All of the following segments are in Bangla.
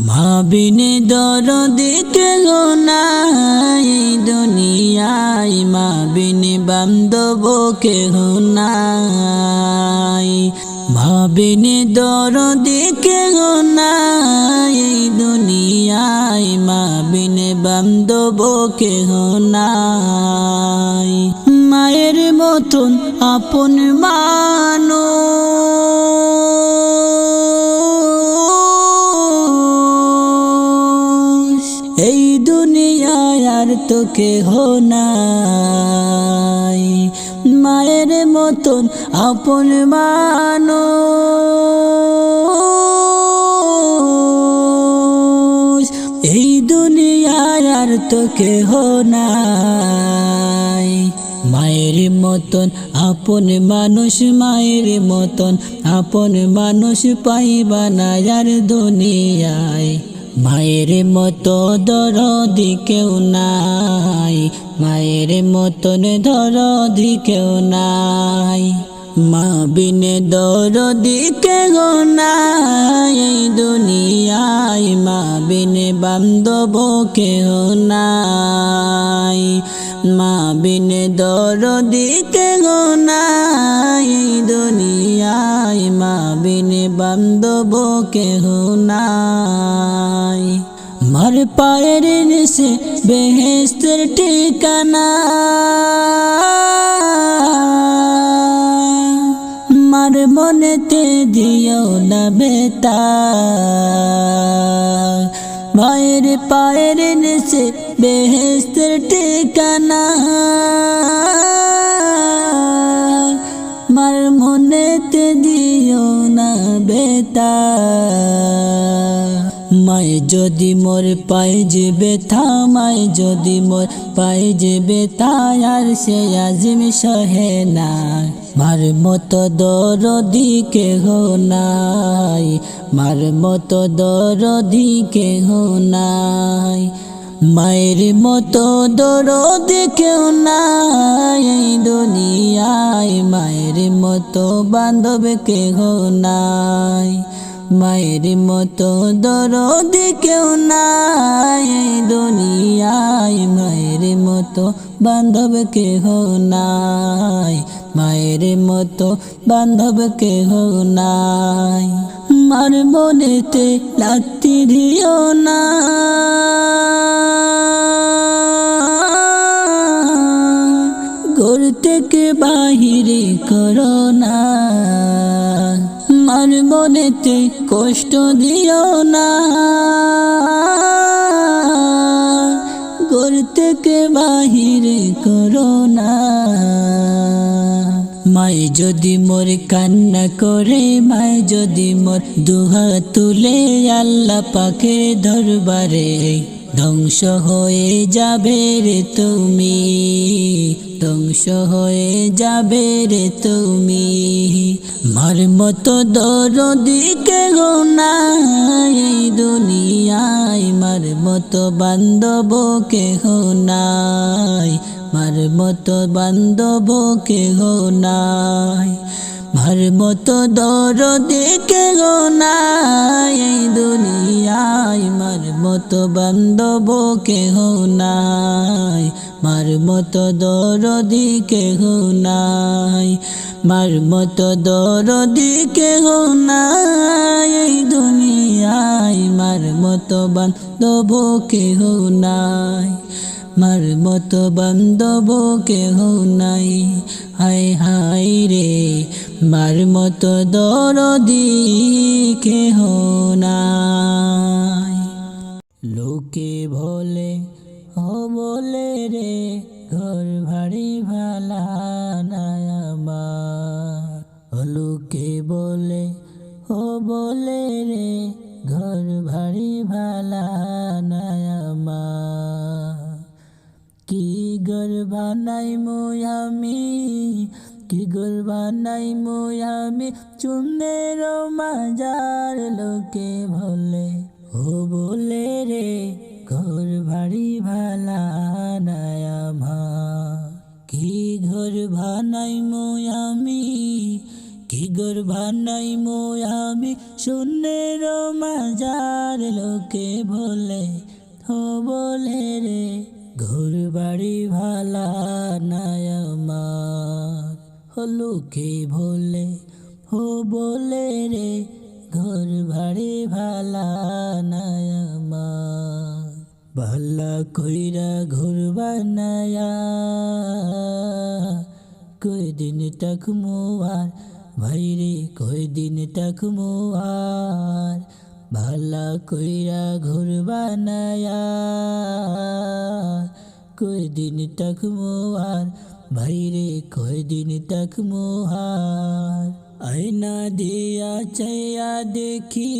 মাবিনে দরদি কে নাই, দুনিয়ায় মাবিনে বান্ধব কে নাই। মাবিনে দরদি কে নাই, দুনিয়ায় মাবিনে বান্ধব কে নাই। মায়ের মতন আপন মানুষ। এই দুনিয়ায় আর তো নাই। মায়ের মতন আপন মানুষ। এই দুনিয়ায় আর তো কেহ নাই। মায়ের মতন আপন মানুষ, মায়ের মতন আপন মানুষ পাইবা আর দুনিয়ায়। মায়ের মতো দরদি কেউ নাই। মায়ের মতন দরদি কেউ নাই। মা বিনে দরদি কেউ নাই এই দুনিয়ায়। মা বিনে বান্ধব কেউ নাই। মা বিনে দরদি কেউ নাই এই দুনিয়ায়। মা বিনে বান্ধব কেহ নাই। মার পায়ের নিচে বেহেস্তের ঠিকানা মনেতে দিও না বেতা। মায়ের পায়ের নিচে বেহেস্তের ঠিকানা। মার মনেতে দিও না বেতা। যদি মোর পাই যে বেথা মায় যদি মোর পাই যে বেথা আর সে আজিম সহে না। মার মতো দরদি কে হো নাই, মার মতো দরদি কে হো নাই। মায়ের মতো দরদি কেউ নাই দুনিয়ায় মায়ের মতো বান্ধব কেহ নাই। মায়ের মতো দরদি কেউ নাই দুনিয়ায়। মায়ের মতো বান্ধব কেহ নাই। মায়ের মতো বান্ধব কেহ নাই। মার মনেতে লাগতি দিও না। ঘর থেকে বাহিরে করো না। মার মনেতে কষ্ট দিও না। ঘর থেকে বাহিরে করো না। মায় যদি মোর কান্না করে মায় যদি মোর দুহা তুলে, আল্লাহ পাকে দরবারে ধ্বংস হয়ে যাবে রে তুমি, ধ্বংস হয়ে যাবে রে তুমি। মার মতো দরদিকে গোনা এই দুনিয়ায়, মার মতো বান্ধব কেহ নাই, মার মতো বান্ধব কেহ নাই। মার মতো এই দুনিয়ায় মার মতো বান্ধব কেহ নাই, মার মতো দরদি কেহ নাই, মার মতো দরদি কেহ নাই এই দুনিয়ায়, মার মতো বান্ধব কেহ নাই, মার মতো বান্ধব কেহ নাই হাই হাই রে, মার মতো দরদি কেহ নাই। লোকে ভোলে ও বলে রে, ঘর ভারী ভালা নাই লোকে বলে, ও বলে রে, ঘর ভারী ভালা নাই কি গর্বা নাই আমি, কি গর্বা নাই আমি, চুনের মাজার লোকে বলে ও বলে রে, ঘর ভারী ভালা আমার। কি ঘর ভানাই আমি, কি গর্বা নাই আমি? শূন্যের মাজার লোকে বলে, ও বলে রে, ঘর বাড়ি ভালা ও লোকে বলে, ও বলে রে ঘর বাড়ি ভালা আমার ভালা কইরা ঘর বানায়া। কই দিন টাকমু আর ভাইরে কই দিন টাকমু আর। ভালা কইরা ঘর বানায়া। কই দিন টাকমু আর ভাইরে কই দিন টাকমু আর। আয়না দিয়া চাইয়া দেখি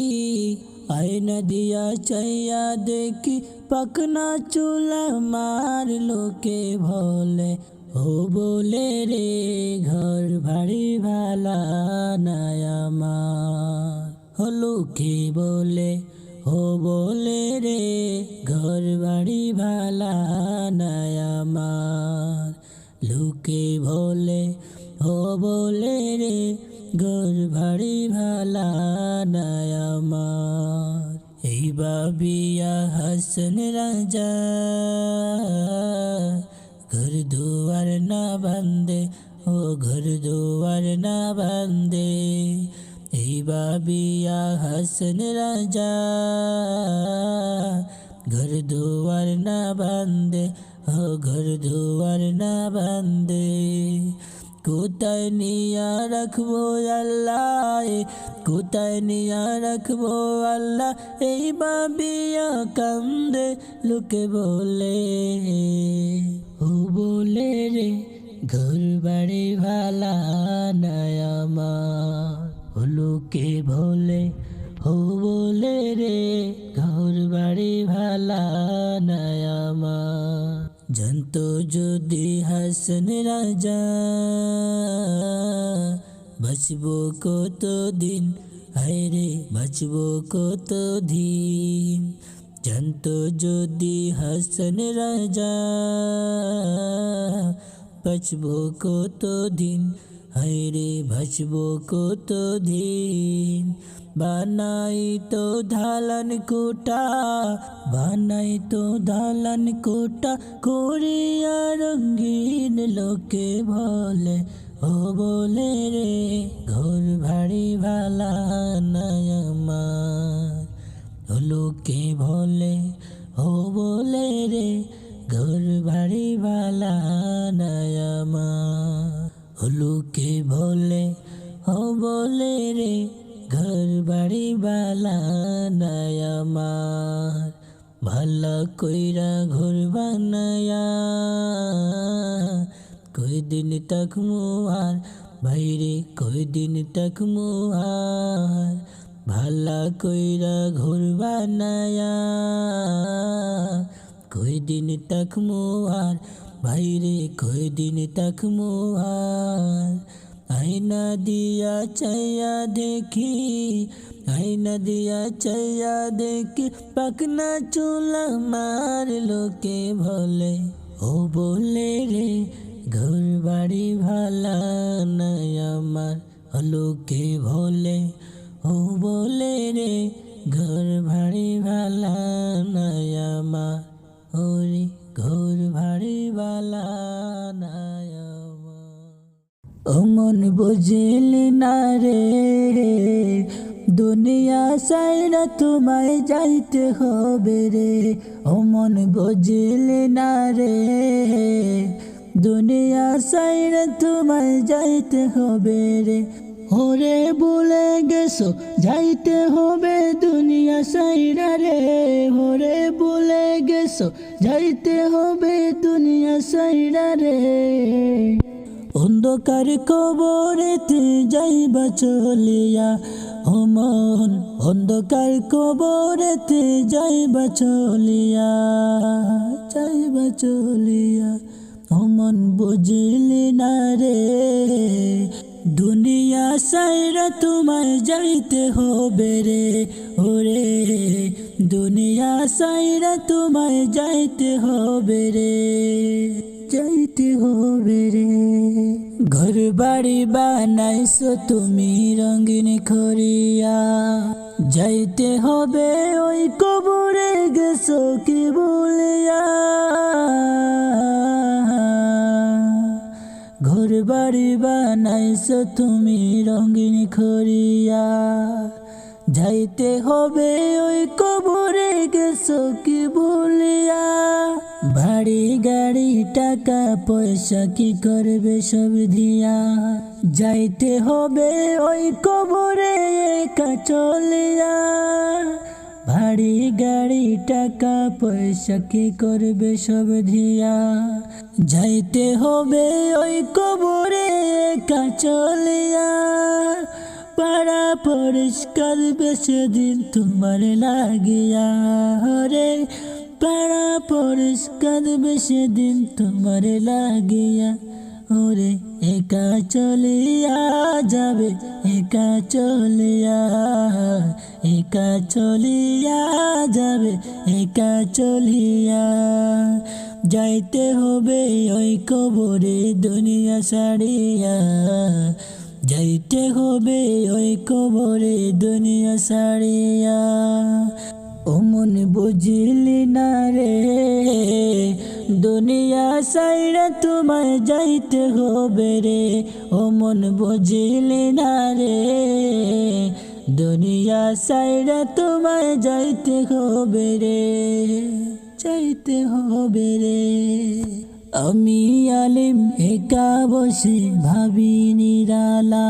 আয়না দিয়া চাইয়া দেখি পাকনা চুলা মার লোকে ভোলে ও বলে রে ঘর ভারী ভালা নাই আমার ও লোকে বলে ও বলে রে ঘর বাড়ি ভালা নাই আমার লোকে বলে ও বলে রে ঘর ভারী ভালা আমার এই বাবিয়া হাসন রাজা, ঘর দুয়ার না বান্দে ও ঘর দুয়ার না বান্দে এই বাবিয়া হাসন রাজা, ঘর দুয়ার না বান্দে ও ঘর দুয়ার না বান্দে কোথায় নিয়া রাখব আল্লাহ? কোথায় নিয়া রাখব আল্লাহ? এই বাবিয়া কান্দে লোকে বলে, ও বলে রে, ঘর বাড়ি ভালা আমার। লোকে বলে, ও বলে রে, ঘর বাড়ি ভালা আমার। জানত যদি হাসন রাজা বাঁচবো কত দিন হায়রে বাঁচবো কত দিন জানত যদি হাসন রাজা বাঁচবো কত দিন হায়রে বাঁচবো কত দিন বানাই তো ধালান কোটা বানাই তো ধালান কোটা করিয়া রঙ্গিন লোকে বলে, ও বলে রে, ঘর ভারী ভালা ও লোকে বলে, ও বলে রে, ঘর ভারী ভালা ও লোকে বলে, ও বলে রে ঘর বাড়ি বালা নাই আমার ভালা কইরা ঘর বানায়া কই দিন তাকমু আর ভাইরে কই দিন তাকমু আর ভালা কইরা ঘর বানায়া কই দিন তাকমু আর ভাইরে কই দিন তাকমু আর আয়না দিয়া চাইয়া দেখি, আয়না দিয়া চাইয়া দেখি পাকনা চুলা মার লোকে বলে, ও বলে রে ঘর বাড়ি ভালা নাই আমার, লোকে বলে, ও বলে রে ঘর বাড়ি ভালা নাই আমার, ওরে ঘর বাড়ি ভালা আমার অমন বুঝলি না রে। দুনিয়া সাইরা তোমায় যাইতে হবে রে। অমন বুঝলি না রে। দুনিয়া সাইরা তোমায় যাইতে হবে রে। ওরে বলে গেছো, যাইতে হবে দুনিয়া সাইরা রে। ওরে বলে গেছো, যাইতে হবে দুনিয়া সাইরা রে। অন্ধকার কবরেতে যাইবা চলিয়া, অমন অন্ধকার কবরেতে যাইবা চলিয়া যাইবা চলিয়া, অমন বুঝলি না রে। দুনিয়া সাইরা তোমায় যাইতে হবে রে, ওরে। দুনিয়া সাইরা তোমায় যাইতে হবে রে। যাইতে হবে রে। ঘর বাড়ি বানাইছো তুমি রঙিন খরিয়া যাইতে হবে ওই কবরে গেছো কি বলিয়া। ঘর বাড়ি বানাইছো তুমি রঙিন খরিয়া যাইতে হবে ওই কবরে গেছো কি বলিয়া? বাড়ি, গাড়ি, টাকা, পয়সা কি করবে সব দিয়া? যাইতে হবে ওই কবরে একা চলিয়া। ভারী গাড়ি, টাকা, পয়সা কি করবে সব ধিয়া যাইতে হবে ওই কবরে একা চলিয়া। পাড়া পরিষ্কার বেশি দিন তোমার লাগিয়া রে। পাড়া পরিষ্কার বেশি দিন তোমার লাগিয়া ওরে একা চলিয়া যাবে, একা চলিয়া একা চলিয়া যাবে, একা চলিয়া। যাইতে হবে ওই কবরে দুনিয়া সারিয়া যাইতে হবে ওই কবরে দুনিয়া সারিয়া অমন বুঝিলি না রে, দুনিয়া সাইরা তোমায় যাইতে হবে রে। অমন বুঝিলি না রে, দুনিয়া সাইরা তোমায় যাইতে হবে রে, যাইতে হবে রে। আমি আলিম, একা বসে ভাবি নিরালা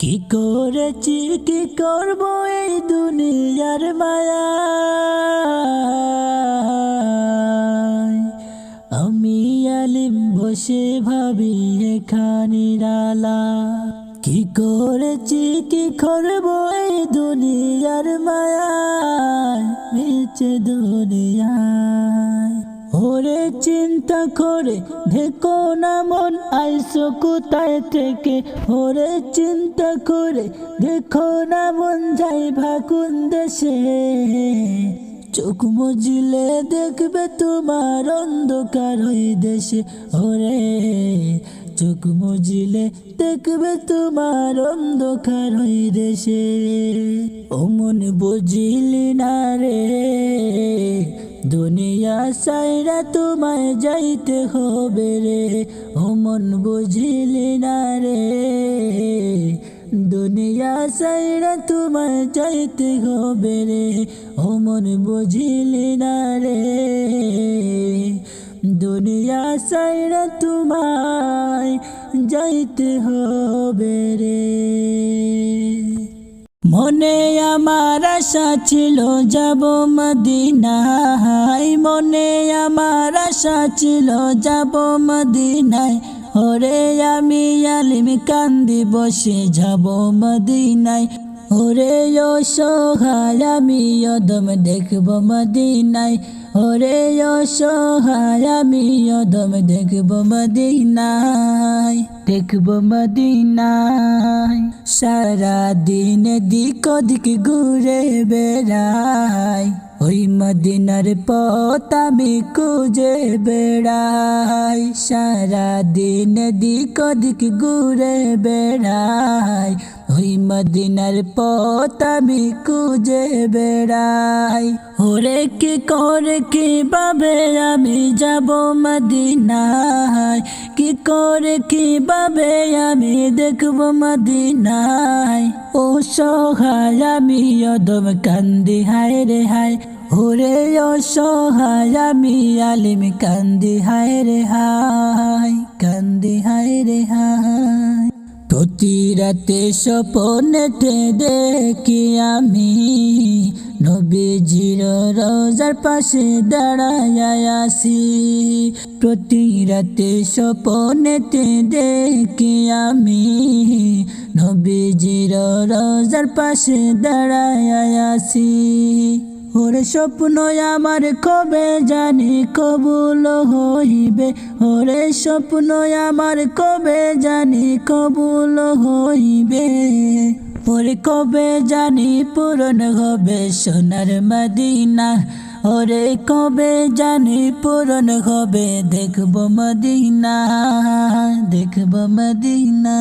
কি করেছি, কি করব এই দুনিয়ার মায়া আমি আলিম, বসে ভাবি এখানে নিরালা কি করেছি, কি করব এই দুনিয়ার মায়া বেঁচে দুনিয়ায় ওরে চিন্তা করে দেখো না মন, আইসো কোথায় থেকে? ওরে চিন্তা করে দেখো না মন, যাই ভাকুন দেশে। চোখ মজিলে দেখবে তোমার অন্ধকার হয়ে দেশে। ওরে চোখ মজিলে দেখবে তোমার অন্ধকার হয়ে দেশে। ও অমন বুঝিলি না রে দুনিয়া সাইরা তোমায় যাইতে হবে রে অমন বুঝিলি না রে। দুনিয়া সাইরা তোমায় যাইতে হবে রে অমন বুঝিলি না রে। দুনিয়া সাইরা তোমায় যাইতে হবে রে। মনে আমার আশা ছিল যাব মদিনায়। মনে আমার আশা ছিল যাব মদিনায়। ওরে আমি আলিম কান্দি বসে যাব মদিনায়। ওরে ও সোহায় আমি অদম দেখব মদিনায়। ওরে ও সোহায় আমি অদম দেখব মদিনায় দেখব মদিনায়। সারা দিন দিক দিক ঘুরে বেড়াই, ওই মদিনার পথ আমি খুঁজে বেড়াই। সারা দিন দিক দিক ঘুরে বেড়াই ওই মদিনার আমি খুঁজে বেড়াই। ওরে কি করে কি ভাবে আমি যাব মদিনায়? কি করে কি ভাবে আমি দেখব মদিনায়? ও সহায়, আমি অদম কান্দি, হায় রে হায়। ওরে ও সহায়, আমি আলিম, কান্দি, হায় রে হায়, কান্দি, হায় রে হায়। প্রতি রাতে স্বপনেতে দেখি আমি। নবীজির রোজার পাশে দাঁড়ায় আসি। প্রতি রাতে স্বপনেতে দেখি আমি। নবীজির রোজার পাশে দাঁড়ায় আসি। ওরে স্বপ্ন আমার কবে জানি কবুল হইবে? ওরে স্বপ্ন আমার কবে জানি কবুল হইবে? ওরে কবে জানি পূরণ হবে সোনার মদিনা? ওরে কবে জানি পূরণ হবে? দেখব মদিনা দেখব মদিনা।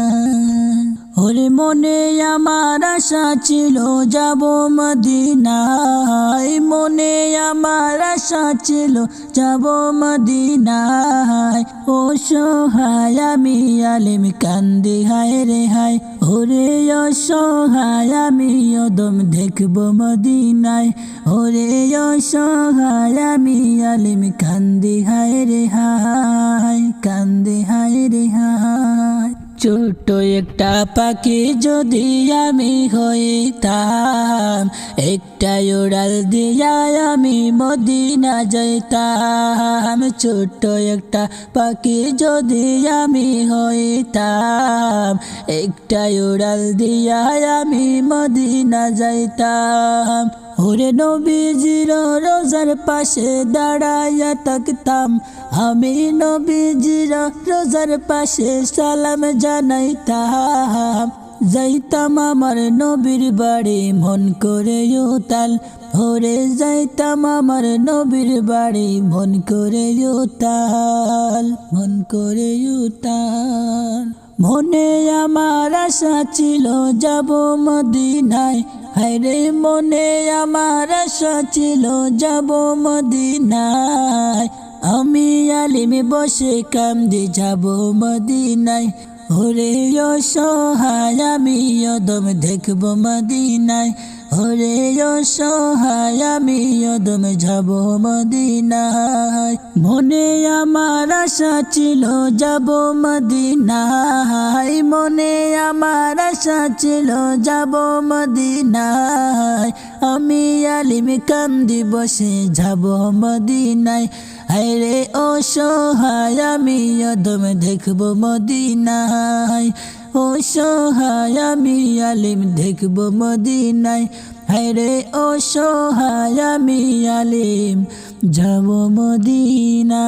ওরে মনে আমার আশা ছিল যাব মদিনায়। মনে আমার আশা ছিল যাব মদিনায়। ও সহায়, আমি আলিম, কান্দি, হায় রে হায়। ওরে অসহায়, আমি অদম দেখব মদিনায়। ওরে অসহায়, আমি আলিম, কান্দি হায় রে হায়, কান্দি হায় রে হায়। ছোট্ট একটা পাখি যদি আমি হইতাম একটা উড়াল দিয়া আমি মদিনা যাইতাম। ছোট্ট একটা পাখি যদি আমি হইতাম একটা উড়াল দিয়া আমি মদিনা যাইতাম। ওরে নবীজির রোজার পাশে দাঁড়াইয়া থাকতাম। আমি নবীজির রোজার পাশে সালাম জানাইতাম। যাইতাম আমার নবীর বাড়ি, মন করে উতাল। ওরে যাইতাম আমার নবীর বাড়ি, মন করে উতাল, মন করে উতাল। মনে আমার আশা ছিল যাব মদিনায়। হায়রে মনে আমার ছিল যাব মদিনায়। আমি আলিমে বসে কামদি যাব মদিনায়। ওরে সহায় আমি অদম দেখব মদিনায়। ওরে অসহায় আমি অদম যাব মদিনায়। মনে আমার আশা ছিল যাব মদিনায়। মনে আমার আশা ছিল যাব মদিনায়। আমি আলিম কান্দি বসে যাব মদিনায়। আরে অসহায়, আমি অদম দেখব মদিনায়। ও সোহায় আমি আলিম দেখব মদিনায়। হায়রে ও সোহায় আমি আলিম যাব মদিনা